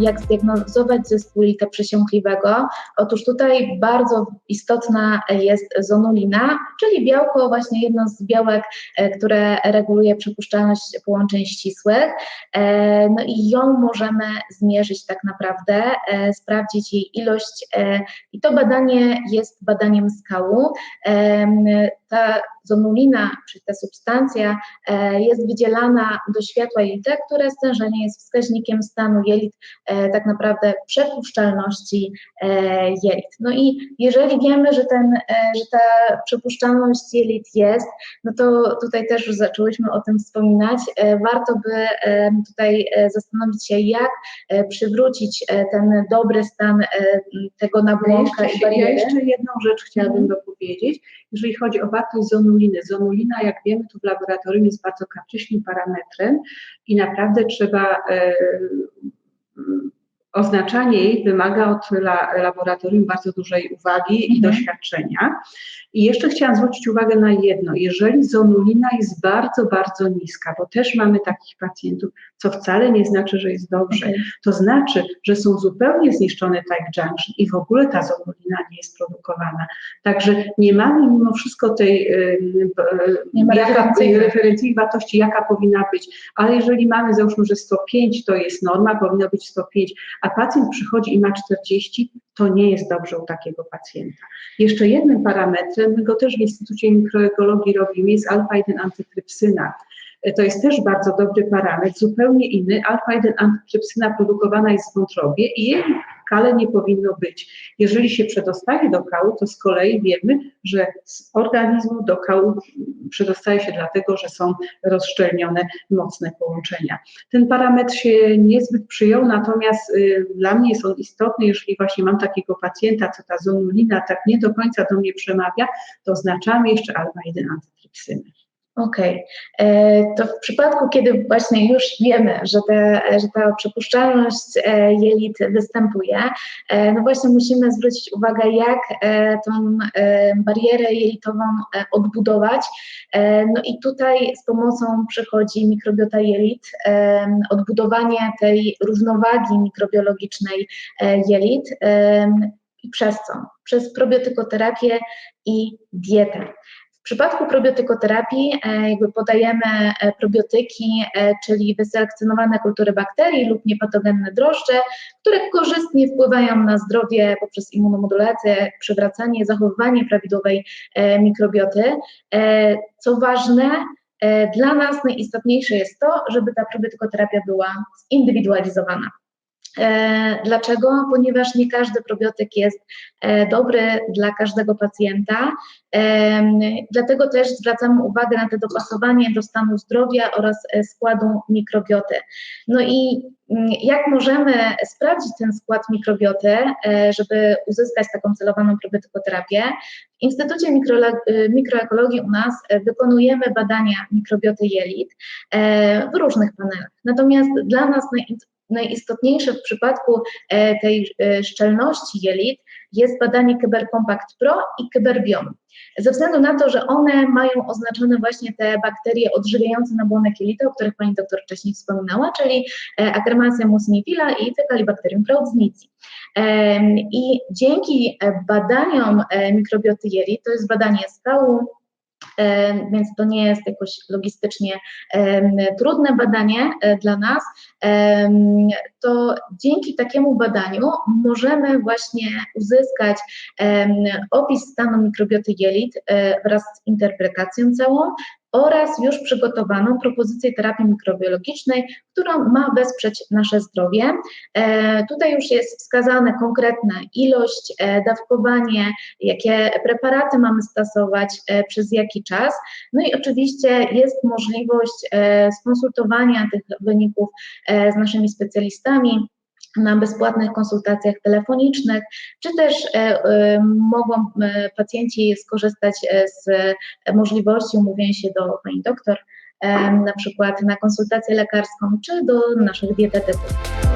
jak zdiagnozować zespół jelita przesiąkliwego? Otóż tutaj bardzo istotna jest zonulina, czyli białko, właśnie jedno z białek, e, które reguluje przepuszczalność połączeń ścisłych. E, no i ją możemy zmierzyć tak naprawdę, e, sprawdzić jej ilość i to badanie jest badaniem skału. Ta zonulina, czyli ta substancja jest wydzielana do światła jelita, które stężenie jest wskaźnikiem stanu jelit, tak naprawdę przepuszczalności jelit. No i jeżeli wiemy, że, ten, że ta przepuszczalność jelit jest, no to tutaj też już zaczęłyśmy o tym wspominać, warto by tutaj zastanowić się, jak przywrócić ten dobry stan tego nabłonka ja i bariery. Ja jeszcze jedną rzecz chciałabym dopowiedzieć, jeżeli chodzi o wartość zonuliny. Zonulina, jak wiemy, tu w laboratorium jest bardzo kapryśnym parametrem i naprawdę trzeba e, oznaczanie jej wymaga od la, laboratorium bardzo dużej uwagi i mhm. doświadczenia. I jeszcze chciałam zwrócić uwagę na jedno. Jeżeli zonulina jest bardzo, bardzo niska, bo też mamy takich pacjentów, co wcale nie znaczy, że jest dobrze, okay. to znaczy, że są zupełnie zniszczone tight junction i w ogóle ta zonulina nie jest produkowana. Także nie mamy mimo wszystko tej yy, jaka, referencyjnej wartości, jaka powinna być. Ale jeżeli mamy, załóżmy, że 105 to jest norma, powinno być 105, a pacjent przychodzi i ma 40, to nie jest dobrze u takiego pacjenta. Jeszcze jednym parametrem, my go też w Instytucie Mikroekologii robimy, jest alfa-1 antytrypsyna. To jest też bardzo dobry parametr, zupełnie inny. Alfa-1 antytrypsyna produkowana jest w wątrobie i jej kale nie powinno być. Jeżeli się przedostaje do kału, to z kolei wiemy, że z organizmu do kału przedostaje się dlatego, że są rozszczelnione mocne połączenia. Ten parametr się niezbyt przyjął, natomiast y, dla mnie jest on istotny, jeżeli właśnie mam takiego pacjenta, co ta zonulina tak nie do końca do mnie przemawia, to oznaczamy jeszcze alfa-1 antytrypsyny. Okej. Okay. E, to w przypadku, kiedy właśnie już wiemy, że, te, że ta przepuszczalność e, jelit występuje, e, no właśnie musimy zwrócić uwagę, jak tą barierę jelitową odbudować. No i tutaj z pomocą przychodzi mikrobiota jelit, odbudowanie tej równowagi mikrobiologicznej jelit i przez co? Przez probiotykoterapię i dietę. W przypadku probiotykoterapii e, jakby podajemy e, probiotyki, e, czyli wyselekcjonowane kultury bakterii lub niepatogenne drożdże, które korzystnie wpływają na zdrowie poprzez immunomodulację, przywracanie, zachowywanie prawidłowej mikrobioty. Co ważne, dla nas najistotniejsze jest to, żeby ta probiotykoterapia była zindywidualizowana. E, dlaczego? Ponieważ nie każdy probiotyk jest e, dobry dla każdego pacjenta. E, dlatego też zwracamy uwagę na to dopasowanie do stanu zdrowia oraz składu mikrobioty. No i mm, jak możemy sprawdzić ten skład mikrobioty, żeby uzyskać taką celowaną probiotykoterapię? W Instytucie Mikroekologii u nas wykonujemy badania mikrobioty jelit w różnych panelach. Natomiast dla nas najistotniejsze w przypadku e, tej e, szczelności jelit jest badanie Kyber Compact Pro i Kyberbiom. Ze względu na to, że one mają oznaczone właśnie te bakterie odżywiające nabłonek jelita, o których pani doktor wcześniej wspominała, czyli e, Akkermansia mucinifila i Fecalibacterium praudnici. I dzięki badaniom mikrobioty jelit, to jest badanie skału, więc to nie jest jakoś logistycznie trudne badanie e, dla nas, to dzięki takiemu badaniu możemy właśnie uzyskać opis stanu mikrobioty jelit e, wraz z interpretacją całą, oraz już przygotowaną propozycję terapii mikrobiologicznej, która ma wesprzeć nasze zdrowie. E, tutaj już jest wskazane konkretna ilość, e, dawkowanie, jakie preparaty mamy stosować, e, przez jaki czas. No i oczywiście jest możliwość skonsultowania tych wyników z naszymi specjalistami na bezpłatnych konsultacjach telefonicznych, czy też e, e, mogą e, pacjenci skorzystać z możliwości umówienia się do pani doktor, na przykład na konsultację lekarską, czy do naszych dietetyków.